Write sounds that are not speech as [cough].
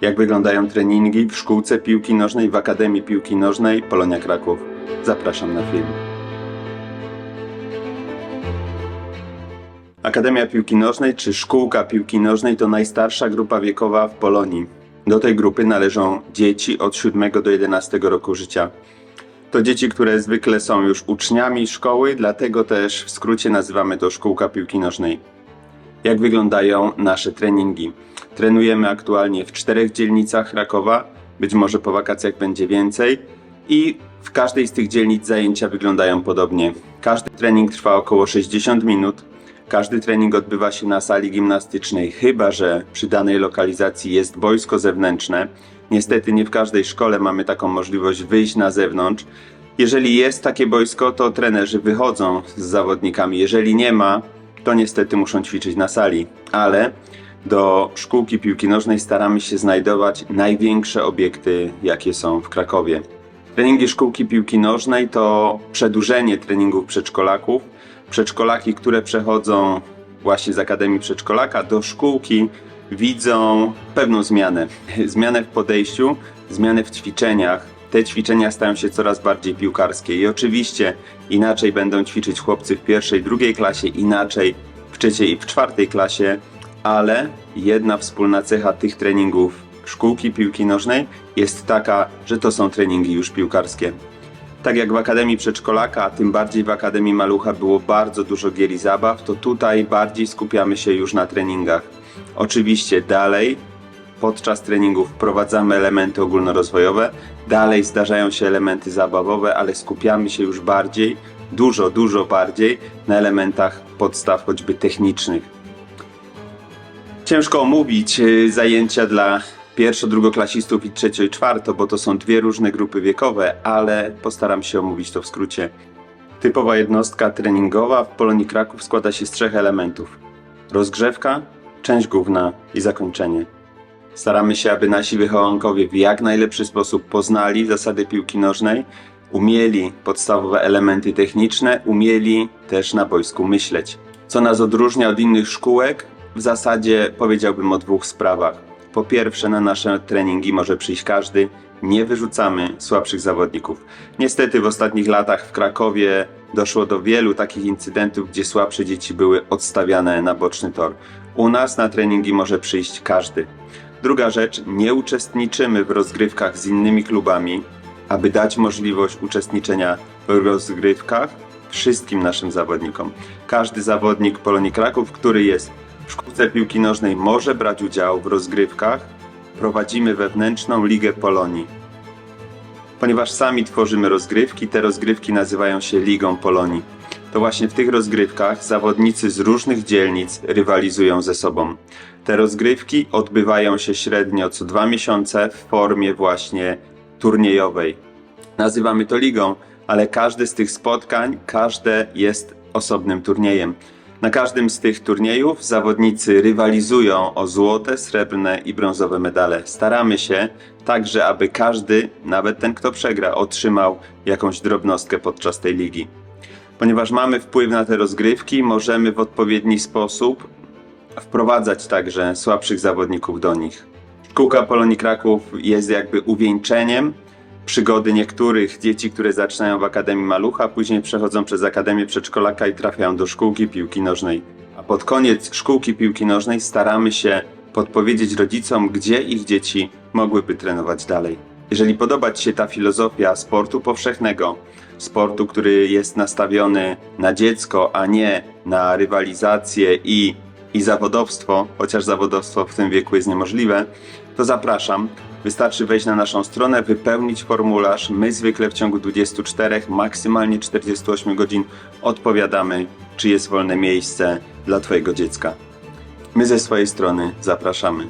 Jak wyglądają treningi w szkółce piłki nożnej w Akademii Piłki Nożnej Polonia Kraków? Zapraszam na film. Akademia Piłki Nożnej czy Szkółka Piłki Nożnej to najstarsza grupa wiekowa w Polonii. Do tej grupy należą dzieci od 7 do 11 roku życia. To dzieci, które zwykle są już uczniami szkoły, dlatego też w skrócie nazywamy to Szkółka Piłki Nożnej. Jak wyglądają nasze treningi? Trenujemy aktualnie w czterech dzielnicach Krakowa, być może po wakacjach będzie więcej i w każdej z tych dzielnic zajęcia wyglądają podobnie. Każdy trening trwa około 60 minut. Każdy trening odbywa się na sali gimnastycznej, chyba że przy danej lokalizacji jest boisko zewnętrzne. Niestety nie w każdej szkole mamy taką możliwość wyjść na zewnątrz. Jeżeli jest takie boisko, to trenerzy wychodzą z zawodnikami. Jeżeli nie ma, to niestety muszą ćwiczyć na sali. Ale do szkółki piłki nożnej staramy się znajdować największe obiekty, jakie są w Krakowie. Treningi szkółki piłki nożnej to przedłużenie treningów przedszkolaków. Przedszkolaki, które przechodzą właśnie z Akademii Przedszkolaka do szkółki, widzą pewną zmianę. [laughs] Zmianę w podejściu, zmianę w ćwiczeniach. Te ćwiczenia stają się coraz bardziej piłkarskie i oczywiście inaczej będą ćwiczyć chłopcy w pierwszej, drugiej klasie, inaczej w trzeciej i w czwartej klasie, ale jedna wspólna cecha tych treningów szkółki piłki nożnej jest taka, że to są treningi już piłkarskie. Tak jak w Akademii Przedszkolaka, a tym bardziej w Akademii Malucha było bardzo dużo gier i zabaw, to tutaj bardziej skupiamy się już na treningach. Oczywiście dalej podczas treningów wprowadzamy elementy ogólnorozwojowe, dalej zdarzają się elementy zabawowe, ale skupiamy się już bardziej, dużo, dużo bardziej na elementach podstaw choćby technicznych. Ciężko omówić y, zajęcia dla pierwszo-drugoklasistów i trzecio i czwarto, bo to są dwie różne grupy wiekowe, ale postaram się omówić to w skrócie. Typowa jednostka treningowa w Polonii Kraków składa się z trzech elementów. Rozgrzewka, część główna i zakończenie. Staramy się, aby nasi wychowankowie w jak najlepszy sposób poznali zasady piłki nożnej, umieli podstawowe elementy techniczne, umieli też na boisku myśleć. Co nas odróżnia od innych szkółek? W zasadzie powiedziałbym o dwóch sprawach. Po pierwsze, na nasze treningi może przyjść każdy, nie wyrzucamy słabszych zawodników. Niestety w ostatnich latach w Krakowie doszło do wielu takich incydentów, gdzie słabsze dzieci były odstawiane na boczny tor. U nas na treningi może przyjść każdy. Druga rzecz, nie uczestniczymy w rozgrywkach z innymi klubami, aby dać możliwość uczestniczenia w rozgrywkach wszystkim naszym zawodnikom. Każdy zawodnik Polonii Kraków, który jest w szkółce piłki nożnej, może brać udział w rozgrywkach. Prowadzimy wewnętrzną ligę Polonii. Ponieważ sami tworzymy rozgrywki, te rozgrywki nazywają się Ligą Polonii. To właśnie w tych rozgrywkach zawodnicy z różnych dzielnic rywalizują ze sobą. Te rozgrywki odbywają się średnio co dwa miesiące w formie właśnie turniejowej. Nazywamy to ligą, ale każdy z tych spotkań, każde jest osobnym turniejem. Na każdym z tych turniejów zawodnicy rywalizują o złote, srebrne i brązowe medale. Staramy się także, aby każdy, nawet ten kto przegra, otrzymał jakąś drobnostkę podczas tej ligi. Ponieważ mamy wpływ na te rozgrywki, możemy w odpowiedni sposób wprowadzać także słabszych zawodników do nich. Szkółka Polonii Kraków jest jakby uwieńczeniem przygody niektórych dzieci, które zaczynają w Akademii Malucha, później przechodzą przez Akademię Przedszkolaka i trafiają do szkółki piłki nożnej. A pod koniec szkółki piłki nożnej staramy się podpowiedzieć rodzicom, gdzie ich dzieci mogłyby trenować dalej. Jeżeli podoba Ci się ta filozofia sportu powszechnego, sportu, który jest nastawiony na dziecko, a nie na rywalizację i, i zawodowstwo, chociaż zawodowstwo w tym wieku jest niemożliwe, to zapraszam. Wystarczy wejść na naszą stronę, wypełnić formularz. My zwykle w ciągu 24, maksymalnie 48 godzin odpowiadamy, czy jest wolne miejsce dla Twojego dziecka. My ze swojej strony zapraszamy.